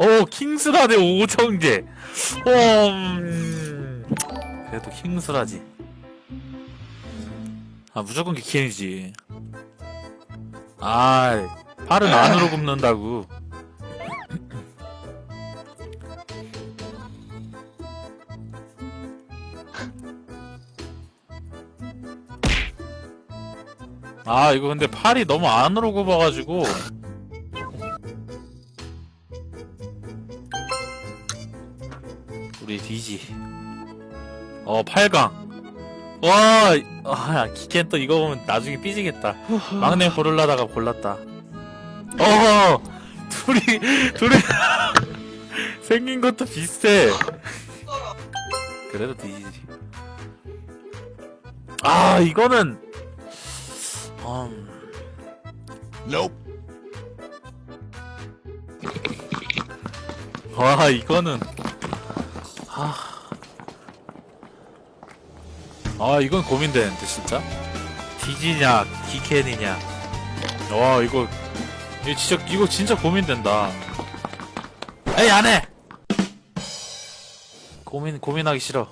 오 킹스라데 오정재 음... 그래도 킹스라지. 아 무조건 기켄이지. 아 팔은 안으로 굽는다고. 아 이거 근데 팔이 너무 안으로 굽어가지고 우리 디지. 어 8강. 와 아, 기켄 또 이거 보면 나중에 삐지겠다. 막내 고르려다가 골랐다. 어 둘이 둘이 생긴 것도 비슷해. 그래도 디지지. 아 이거는 음... Nope. 와 이거는 아, 아 이건 고민되는데 진짜? 디지냐 디켄이냐. 와 이거 이거 진짜 이거 진짜 고민된다. 에이 안 해! 고민 고민하기 싫어.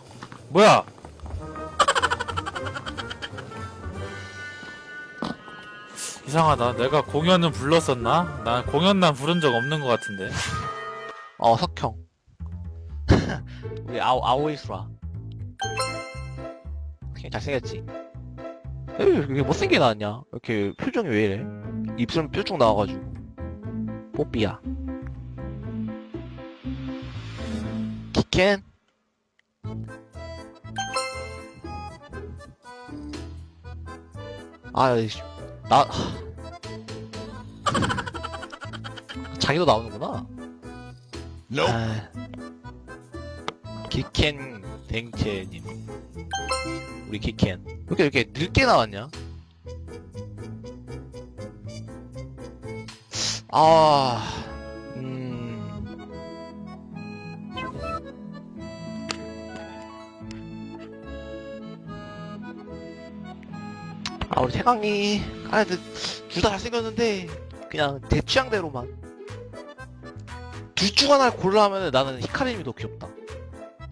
뭐야? 이상하다. 내가 공연은 불렀었나? 난 공연난 부른 적 없는 것 같은데. 어 석형 우리 아오 아오이수라 석형 잘생겼지? 에이 이게 못생겨 나왔냐? 이렇게 표정이 왜 이래? 입술 뾰족 나와가지고. 뽀삐야. 키켄? 아이씨 나 자기도 나오는구나. Nope. 아, 키켄 댕체님 우리 왜 이렇게 이렇게 늦게 나왔냐? 아, 음, 아 우리 태강이 아, 둘다 잘생겼는데 그냥 제 취향대로만 둘 중 하나를 골라 하면은 나는 히카림이 더 귀엽다.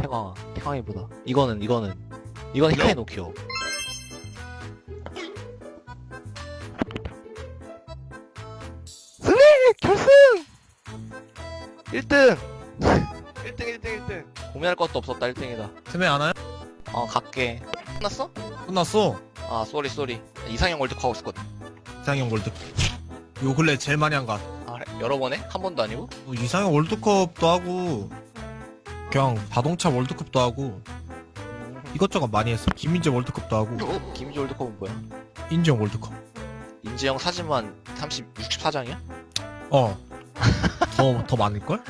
태광아, 태광이보다. 이거는, 이거는. 이건 더 귀여워. 승리! 결승! 1등! 1등, 1등, 1등. 고민할 것도 없었다, 1등이다. 스메 안 와요? 어, 갈게. 끝났어? 끝났어. 아, 쏘리, 쏘리. 이상형 월드컵 하고 있었거든. 이상형 월드. 요 근래 제일 많이 한 거. 아, 그래? 여러 번에? 한 번도 아니고? 뭐 이상형 월드컵도 하고, 그냥 자동차 월드컵도 하고, 이것저것 많이 했어. 김민재 월드컵도 하고, 김희재 월드컵은 뭐야? 인정 월드컵. 인재영 사진만 30, 64장이야? 어. 더, 더 많을 걸?